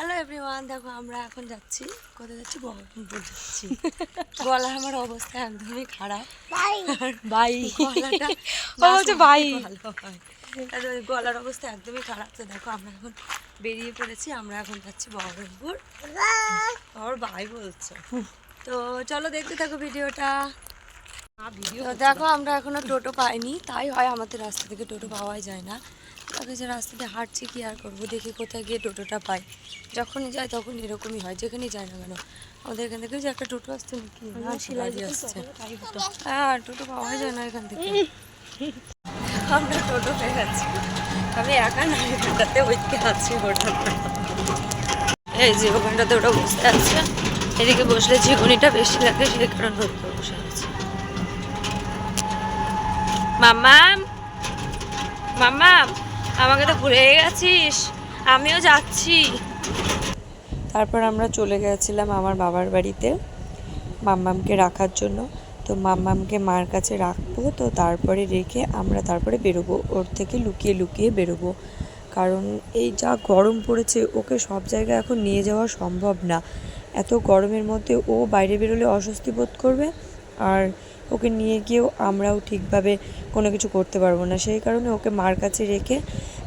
Hello everyone দেখো আমরা এখন যাচ্ছি। কোথায় যাচ্ছি? বহরমপুর যাচ্ছি। গলা আমার অবস্থা একদমই খারাপ। বাই। বলছে বাই। হয়। গলার অবস্থা একদমই খারাপ। তো দেখো আমরা এখন বেরিয়ে পড়েছি আমরা এখন যাচ্ছি বহরমপুর। আমার ভাই বলছে। তো চলো দেখতে থাকো ভিডিওটা। তো দেখো আমরা এখনও টোটো পাইনি তাই হয় আমাদের রাস্তা থেকে টোটো পাওয়াই যায় না। তাকে যে রাস্তা দিয়ে হাঁটছি কি আর করব? দেখি কোথায় গিয়ে টোটোটা পাই যখনই যাই তখন এরকমই হয় যেখানেই যাই না কেন। আমাদের এখান থেকে যে একটা টোটো আসছে নাকি? না আসছে। হ্যাঁ টোটো পাওয়া যায় না এখান থেকে। আমরা টোটো পেয়ে গেছি আমি একা না এখানটাতে ওইদিকে আছি ওটা এই যে ওখানটাতে ওটা বসে আছে। এদিকে বসলে ঝিগুনিটা বেশি লাগে সেই কারণে ওদিকে বসে আছে। মাম্মাম মাম্মাম। আমাকে তো ভুলে গেছিস। আমিও যাচ্ছি। তারপর আমরা চলে গেছিলাম আমার বাবার বাড়িতে মাম্মামকে রাখার জন্য। তো মাম্মামকে মার কাছে রাখব, তো তারপরে রেখে আমরা তারপরে বেরোবো, ওর থেকে লুকিয়ে লুকিয়ে বেরোবো। কারণ এই যা গরম পড়েছে, ওকে সব জায়গায় এখন নিয়ে যাওয়া সম্ভব না। এত গরমের মধ্যে ও বাইরে বেরোলে অস্বস্তি বোধ করবে? আর ওকে নিয়ে গিয়েও আমরাও ঠিকভাবে কোনো কিছু করতে পারব না। সেই কারণে ওকে মার কাছে রেখে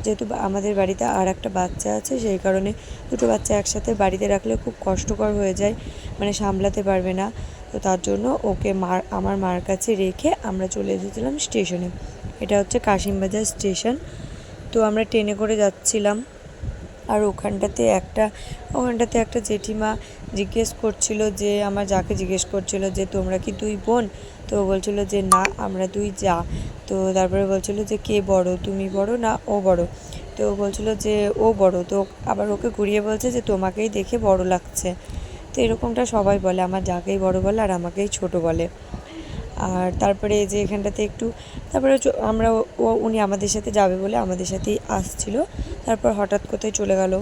যেহেতু আমাদের বাড়িতে আর একটা বাচ্চা আছে, সেই কারণে দুটো বাচ্চা একসাথে বাড়িতে রাখলে খুব কষ্টকর হয়ে যায় মানে সামলাতে পারবে না। তো তার জন্য ওকে মার, আমার মার কাছে রেখে আমরা চলে এসেছিলাম স্টেশনে। এটা হচ্ছে কাশিমবাজার স্টেশন। তো আমরা ট্রেনে করে যাচ্ছিলাম। আর ওখানটাতে একটা ওখানটাতে একটা জেঠিমা জিজ্ঞেস করছিল যে, আমার যাকে জিজ্ঞেস করছিল যে, তোমরা কি দুই বোন? তো বলছিল যে, না, আমরা দুই যা। তো তারপরে বলছিল যে, কে বড়? তুমি বড় না ও বড়? তো বলছিল যে, ও বড়। তো আবার ওকে ঘুরিয়ে বলছে যে, তোমাকেই দেখে বড় লাগছে। তো এরকমটা সবাই বলে, আমার যাকেই বড় বলে আর আমাকেই ছোট বলে। আর তারপরে যে এখানটাতে একটু, তারপরে আমরা ও উনি আমাদের সাথে যাবে বলে আমাদের সাথেই আসছিল। তারপর হঠাৎ কোথায় চলে গেল।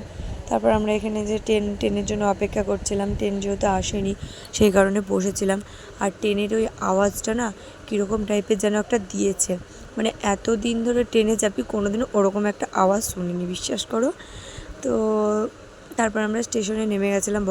তারপর আমরা এখানে যে ট্রেন, ট্রেনের জন্য অপেক্ষা করছিলাম। ট্রেন যেহেতু আসেনি, সেই কারণে বসেছিলাম। আর ট্রেনের ওই আওয়াজটা না কীরকম টাইপের যেন একটা দিয়েছে। মানে এত দিন ধরে ট্রেনে চাপি, কোনোদিনও ওরকম একটা আওয়াজ শুনিনি, বিশ্বাস করো। তো তারপর আমরা স্টেশনে নেমে গেছিলাম।